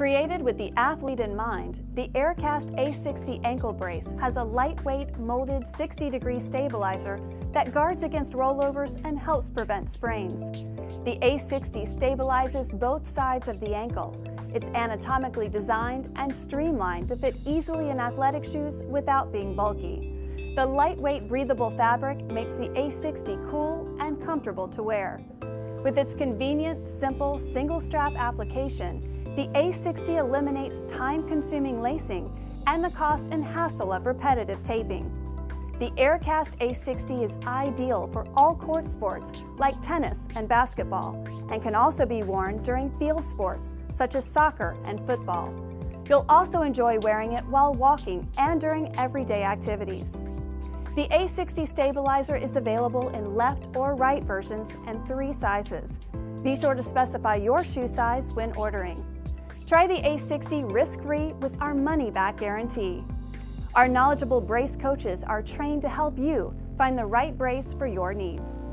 Created with the athlete in mind, the Aircast A60 ankle brace has a lightweight, molded 60 degree stabilizer that guards against rollovers and helps prevent sprains. The A60 stabilizes both sides of the ankle. It's anatomically designed and streamlined to fit easily in athletic shoes without being bulky. The lightweight, breathable fabric makes the A60 cool and comfortable to wear. With its convenient, simple, single strap application, the A60 eliminates time consuming lacing and the cost and hassle of repetitive taping. The Aircast A60 is ideal for all court sports like tennis and basketball and can also be worn during field sports such as soccer and football. You'll also enjoy wearing it while walking and during everyday activities. The A60 stabilizer is available in left or right versions and three sizes. Be sure to specify your shoe size when ordering. Try the A60 risk free with our money back guarantee. Our knowledgeable brace coaches are trained to help you find the right brace for your needs.